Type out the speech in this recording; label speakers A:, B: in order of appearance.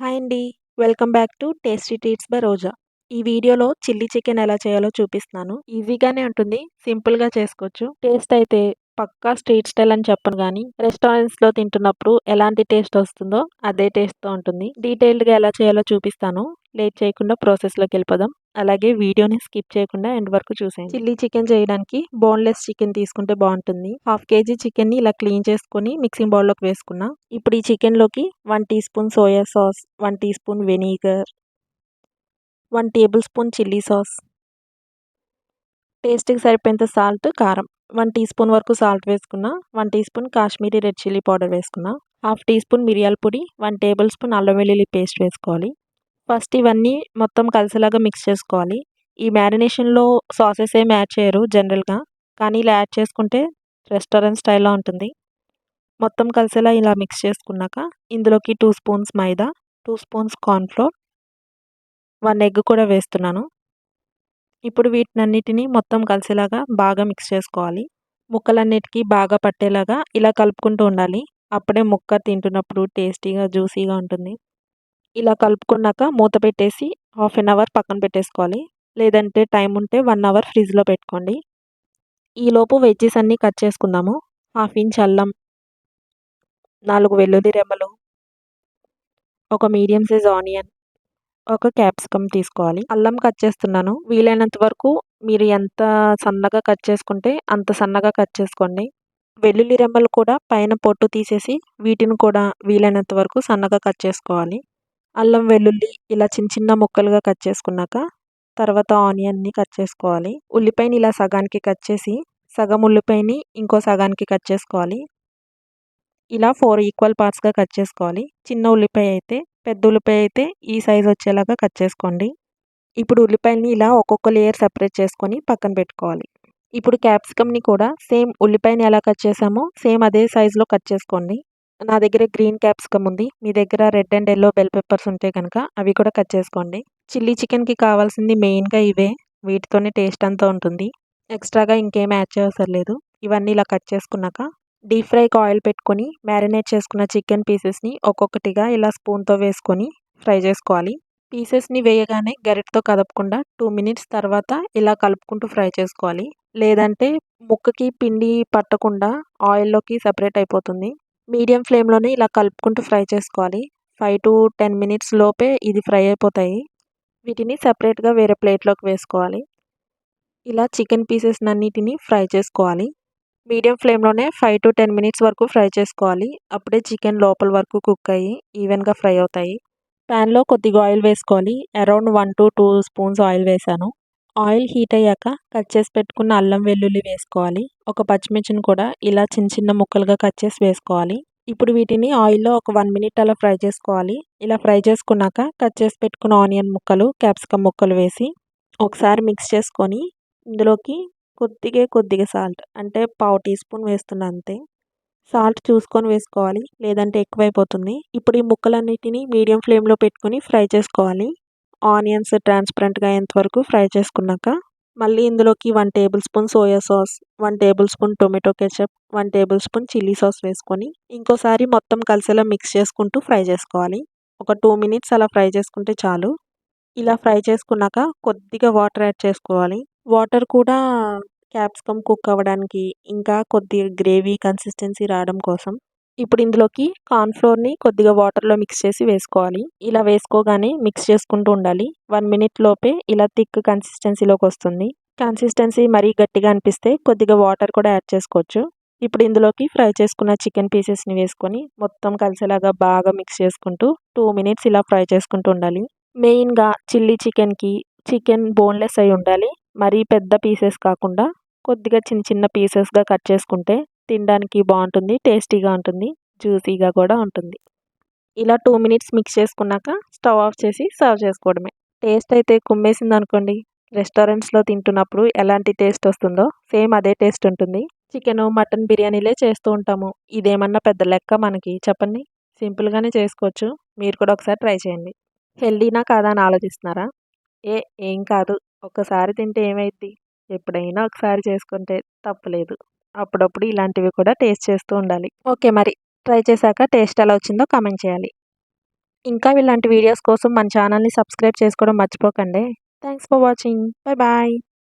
A: Hi అండి. Welcome back to tasty treats by Roja. ఈ వీడియోలో చిల్లీ చికెన్ ఎలా చేయాలో చూపిస్తున్నాను. ఈజీగానే ఉంటుంది సింపుల్గా చేసుకోవచ్చు. టేస్ట్ అయితే పక్కా స్ట్రీట్ స్టైల్ అని చెప్పను కానీ రెస్టారెంట్స్లో తింటున్నప్పుడు ఎలాంటి టేస్ట్ వస్తుందో అదే టేస్ట్తో ఉంటుంది. డీటెయిల్డ్గా ఎలా చేయాలో చూపిస్తాను. లేట్ చేయకుండా ప్రాసెస్లోకి వెళ్ళిపోదాం. అలాగే వీడియోని స్కిప్ చేయకుండా ఎండ్ వరకు చూసేయండి. చిల్లీ చికెన్ చేయడానికి బోన్లెస్ చికెన్ తీసుకుంటే బాగుంటుంది. హాఫ్ కేజీ చికెన్ని ఇలా క్లీన్ చేసుకొని మిక్సింగ్ బౌల్లోకి వేసుకున్నా. ఇప్పుడు ఈ చికెన్లోకి one teaspoon soya sauce one teaspoon vinegar one tablespoon chilli sauce. టేస్ట్కి సరిపోయేంత సాల్ట్ కారం. వన్ టీ స్పూన్ వరకు సాల్ట్ వేసుకున్నా. One teaspoon Kashmiri red chilli powder వేసుకున్నా. హాఫ్ టీ స్పూన్ మిరియాల పొడి వన్ టేబుల్ స్పూన్ అల్లం వెల్లుల్లి పేస్ట్ వేసుకోవాలి. ఫస్ట్ ఇవన్నీ మొత్తం కలిసేలాగా మిక్స్ చేసుకోవాలి. ఈ మ్యారినేషన్లో సాసెస్ ఏమి యాడ్ చేయరు జనరల్గా కానీ ఇలా యాడ్ చేసుకుంటే రెస్టారెంట్ స్టైల్లో ఉంటుంది. మొత్తం కలిసేలా ఇలా మిక్స్ చేసుకున్నాక ఇందులోకి two spoons maida two spoons cornflour one egg కూడా వేస్తున్నాను. ఇప్పుడు వీటినన్నిటిని మొత్తం కలిసేలాగా బాగా మిక్స్ చేసుకోవాలి. ముక్కలన్నిటికీ బాగా పట్టేలాగా ఇలా కలుపుకుంటూ ఉండాలి. అప్పుడే ముక్క తింటున్నప్పుడు టేస్టీగా జ్యూసీగా ఉంటుంది. ఇలా కలుపుకున్నాక మూత పెట్టేసి హాఫ్ అన్ అవర్ పక్కన పెట్టేసుకోవాలి. లేదంటే టైం ఉంటే వన్ అవర్ ఫ్రిడ్జ్లో పెట్టుకోండి. ఈలోపు వెజ్జెస్ అన్నీ కట్ చేసుకుందాము. హాఫ్ ఇంచ్ అల్లం నాలుగు వెల్లుల్లి రెమ్మలు ఒక మీడియం సైజ్ ఆనియన్ ఒక క్యాప్సికమ్ తీసుకోవాలి. అల్లం కట్ చేస్తున్నాను. వీలైనంత వరకు మీరు ఎంత సన్నగా కట్ చేసుకుంటే అంత సన్నగా కట్ చేసుకోండి. వెల్లుల్లి రెమ్మలు కూడా పైన పొట్టు తీసేసి వీటిని కూడా వీలైనంత వరకు సన్నగా కట్ చేసుకోవాలి. అల్లం వెల్లుల్లి ఇలా చిన్న చిన్న ముక్కలుగా కట్ చేసుకున్నాక తర్వాత ఆనియన్ని కట్ చేసుకోవాలి. ఉల్లిపాయని ఇలా సగానికి కట్ చేసి సగం ఉల్లిపాయని ఇంకో సగానికి కట్ చేసుకోవాలి. ఇలా ఫోర్ ఈక్వల్ పార్ట్స్గా కట్ చేసుకోవాలి. చిన్న ఉల్లిపాయ అయితే పెద్ద ఉల్లిపాయ అయితే ఈ సైజ్ వచ్చేలాగా కట్ చేసుకోండి. ఇప్పుడు ఉల్లిపాయని ఇలా ఒక్కొక్క లేయర్ సెపరేట్ చేసుకొని పక్కన పెట్టుకోవాలి. ఇప్పుడు క్యాప్సికమ్ని కూడా సేమ్ ఉల్లిపాయని ఎలా కట్ చేసామో సేమ్ అదే సైజులో కట్ చేసుకోండి. నా దగ్గర గ్రీన్ క్యాప్సికమ్ ఉంది. మీ దగ్గర red and yellow bell peppers ఉంటే కనుక అవి కూడా కట్ చేసుకోండి. చిల్లీ చికెన్కి కావాల్సింది మెయిన్గా ఇవే. వీటితోనే టేస్ట్ అంతా ఉంటుంది. ఎక్స్ట్రాగా ఇంకేం యాడ్ చేయవసరం లేదు ఇవన్నీ ఇలా కట్ చేసుకున్నాక డీప్ ఫ్రైకి ఆయిల్ పెట్టుకొని మ్యారినేట్ చేసుకున్న చికెన్ పీసెస్ని ఒక్కొక్కటిగా ఇలా స్పూన్తో వేసుకొని ఫ్రై చేసుకోవాలి. పీసెస్ని వేయగానే గరిటతో కదపకుండా టూ మినిట్స్ తర్వాత ఇలా కలుపుకుంటూ ఫ్రై చేసుకోవాలి. లేదంటే ముక్కకి పిండి పట్టకుండా ఆయిల్లోకి సపరేట్ అయిపోతుంది. మీడియం ఫ్లేమ్లోనే ఇలా కలుపుకుంటూ ఫ్రై చేసుకోవాలి. ఫైవ్ టు టెన్ మినిట్స్ లోపే ఇది ఫ్రై అయిపోతాయి. వీటిని సపరేట్గా వేరే ప్లేట్లోకి వేసుకోవాలి. ఇలా చికెన్ పీసెస్ అన్నిటిని ఫ్రై చేసుకోవాలి. మీడియం ఫ్లేమ్లోనే ఫైవ్ టు టెన్ మినిట్స్ వరకు ఫ్రై చేసుకోవాలి. అప్పుడే చికెన్ లోపల వరకు కుక్ అయ్యి ఈవెన్గా ఫ్రై అవుతాయి. ప్యాన్లో కొద్దిగా ఆయిల్ వేసుకోవాలి around one to two spoons oil వేసాను. ఆయిల్ హీట్ అయ్యాక కట్ చేసి పెట్టుకున్న అల్లం వెల్లుల్లి వేసుకోవాలి. ఒక పచ్చిమిర్చిని కూడా ఇలా చిన్న చిన్న ముక్కలుగా కట్ చేసి వేసుకోవాలి. ఇప్పుడు వీటిని ఆయిల్లో ఒక వన్ మినిట్ అలా ఫ్రై చేసుకోవాలి. ఇలా ఫ్రై చేసుకున్నాక కట్ చేసి పెట్టుకున్న ఆనియన్ ముక్కలు క్యాప్సికమ్ ముక్కలు వేసి ఒకసారి మిక్స్ చేసుకొని ఇందులోకి కొద్దిగా కొద్దిగా సాల్ట్ అంటే పావు టీ స్పూన్ వేస్తున్నా అంతే. సాల్ట్ చూసుకొని వేసుకోవాలి. లేదంటే ఎక్కువైపోతుంది. ఇప్పుడు ఈ ముక్కలన్నిటిని మీడియం ఫ్లేమ్లో పెట్టుకొని ఫ్రై చేసుకోవాలి. ఆనియన్స్ ట్రాన్స్పరెంట్గా అయ్యేంతవరకు ఫ్రై చేసుకున్నాక మళ్ళీ ఇందులోకి one tablespoon soya sauce one tablespoon tomato ketchup one tablespoon chilli sauce వేసుకొని ఇంకోసారి మొత్తం కలిసేలా మిక్స్ చేసుకుంటూ ఫ్రై చేసుకోవాలి. ఒక టూ మినిట్స్ అలా ఫ్రై చేసుకుంటే చాలు. ఇలా ఫ్రై చేసుకున్నాక కొద్దిగా వాటర్ యాడ్ చేసుకోవాలి. వాటర్ కూడా క్యాప్సికమ్ కుక్ అవ్వడానికి ఇంకా కొద్దిగా గ్రేవీ కన్సిస్టెన్సీ రావడం కోసం ఇప్పుడు ఇందులోకి కార్న్ఫ్లోర్ని కొద్దిగా వాటర్లో మిక్స్ చేసి వేసుకోవాలి. ఇలా వేసుకోగానే మిక్స్ చేసుకుంటూ ఉండాలి. వన్ మినిట్ లోపే ఇలా థిక్ కన్సిస్టెన్సీలోకి వస్తుంది. కన్సిస్టెన్సీ మరీ గట్టిగా అనిపిస్తే కొద్దిగా వాటర్ కూడా యాడ్ చేసుకోవచ్చు. ఇప్పుడు ఇందులోకి ఫ్రై చేసుకున్న చికెన్ పీసెస్ని వేసుకొని మొత్తం కలిసేలాగా బాగా మిక్స్ చేసుకుంటూ టూ మినిట్స్ ఇలా ఫ్రై చేసుకుంటూ ఉండాలి. మెయిన్గా చిల్లీ చికెన్కి చికెన్ బోన్లెస్ అయి ఉండాలి. మరీ పెద్ద పీసెస్ కాకుండా కొద్దిగా చిన్న చిన్న పీసెస్గా కట్ చేసుకుంటే తినడానికి బాగుంటుంది టేస్టీగా ఉంటుంది జ్యూసీగా కూడా ఉంటుంది. ఇలా టూ మినిట్స్ మిక్స్ చేసుకున్నాక స్టవ్ ఆఫ్ చేసి సర్వ్ చేసుకోవడమే. టేస్ట్ అయితే కుమ్మేసింది అనుకోండి. రెస్టారెంట్స్లో తింటున్నప్పుడు ఎలాంటి టేస్ట్ వస్తుందో సేమ్ అదే టేస్ట్ ఉంటుంది. చికెన్ మటన్ బిర్యానీలే చేస్తూ ఉంటాము. ఇదేమన్నా పెద్ద లెక్క మనకి చెప్పండి. సింపుల్గానే చేసుకోవచ్చు. మీరు కూడా ఒకసారి ట్రై చేయండి. హెల్దీనా కాదా అని ఆలోచిస్తున్నారా? ఏ ఏం కాదు. ఒకసారి తింటే ఏమైద్ది? ఎప్పుడైనా ఒకసారి చేసుకుంటే తప్పులేదు. అప్పుడప్పుడు ఇలాంటివి కూడా టేస్ట్ చేస్తూ ఉండాలి. ఓకే మరి ట్రై చేశాక టేస్ట్ ఎలా వచ్చిందో కామెంట్ చేయాలి. ఇంకా ఇలాంటి వీడియోస్ కోసం మన ఛానల్ని సబ్స్క్రైబ్ చేసుకోవడం మర్చిపోకండి. Thanks for watching. Bye bye.